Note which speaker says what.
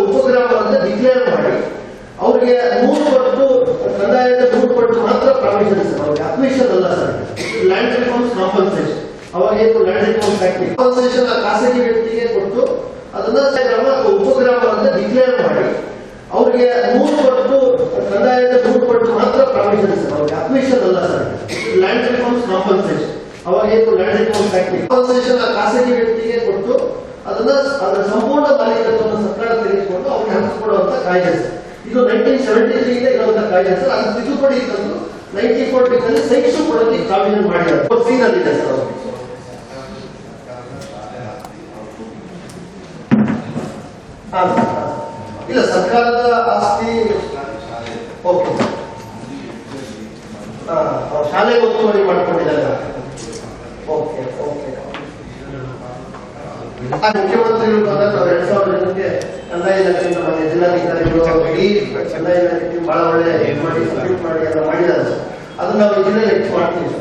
Speaker 1: ಉಪಗ್ರಾಮ ಅಂತ ಡಿಕ್ಲೇರ್ ಮಾಡಿ, ಅವರಿಗೆ ನೂರು ಪಟ್ಟು, ಕಂದಾಯದ ನೂರು ಪಟ್ಟು ಮಾತ್ರ ಪ್ರಾವಿಷನ್ ಸರ್ ಅವ್ರಿಗೆ ಅಡ್ಮಿಷನ್ ಅಲ್ಲ ಸರ್. ಲ್ಯಾಂಡ್ ರಿಫಾರ್ಮ್ಸ್ ಕಾಂಪನ್ಸೇಷನ್ ಅವಾಗ ಏನು ಲ್ಯಾಂಡ್ ರಿಫಾರ್ಮ್ಸ್ ಆಕ್ಟ್ ಕಾಂಪನ್ಸೇಷನ್ ಆ ಖಾಸಗಿ ವ್ಯಕ್ತಿಗೆ ಕೊಟ್ಟು ಅದನ್ನ ಗ್ರಾಮ ಅಥವಾ ಡಿಕ್ಲೇರ್ ಮಾಡಿ, ಅವರಿಗೆ ನೂರು ಪಟ್ಟು, ಕಂದಾಯದ ನೂರು ಪಟ್ಟು ಮಾತ್ರ ಪ್ರಾವಿಷನ್ ಸರ್ ಅವ್ರಿಗೆ ಅಡ್ಮಿಷನ್ ಅಲ್ಲ ಸರ್. ಲ್ಯಾಂಡ್ ರಿಫಾರ್ಮ್ಸ್ ಕಾಂಪನ್ಸೇಷನ್ ಅವಾಗ ಏನು ಲ್ಯಾಂಡ್ ರಿಫಾರ್ಮ್ಸ್ ಆಕ್ಟ್ ಕಾಂಪನ್ಸೇಷನ್ ಆ ಖಾಸಗಿ ವ್ಯಕ್ತಿಗೆ ಕೊಟ್ಟು ಅದನ್ನ, ಅದರ ಸಂಪೂರ್ಣ ಮಾಲೀಕತ್ವವನ್ನು ಸರ್ಕಾರ ಕಾಯ್ದೆ ಇದು ನೈನ್ಟೀನ್ ಸೆವೆಂಟಿ ತ್ರೀ ಇರುವಂತ ಕಾಯ್ದೆ ಸರ್ ಅದು ತಿದ್ದುಪಡಿ ತಂದು ನೈನ್ಟೀನ್ ಫೋರ್ಟಿ ನಲ್ಲಿ ಸೈಟ್ಸ್ ಕೊಡೋಕೆ ಪ್ರಾವಿಷನ್ ಮಾಡಿದ್ದಾರೆ ಸೀನ್ ಇದೆ ಸರ್. ಇಲ್ಲ, ಸರ್ಕಾರದ ಆಸ್ತಿ ಓಕೆ. ಶಾಲೆ ಒತ್ತುವರಿ ಮಾಡ್ಕೊಂಡಿದ್ದಾರೆ. Okay okay. ಮುಖ್ಯಮಂತ್ರಿಗಳು ಮೊನ್ನೆ ಜಿಲ್ಲಾಧಿಕಾರಿಗಳು ಇಡೀ ಕಂದಾಯ ಬಹಳ ಒಳ್ಳೆ ನಾವು ಜಿಲ್ಲೆಯಲ್ಲಿ ಮಾಡ್ತೀವಿ.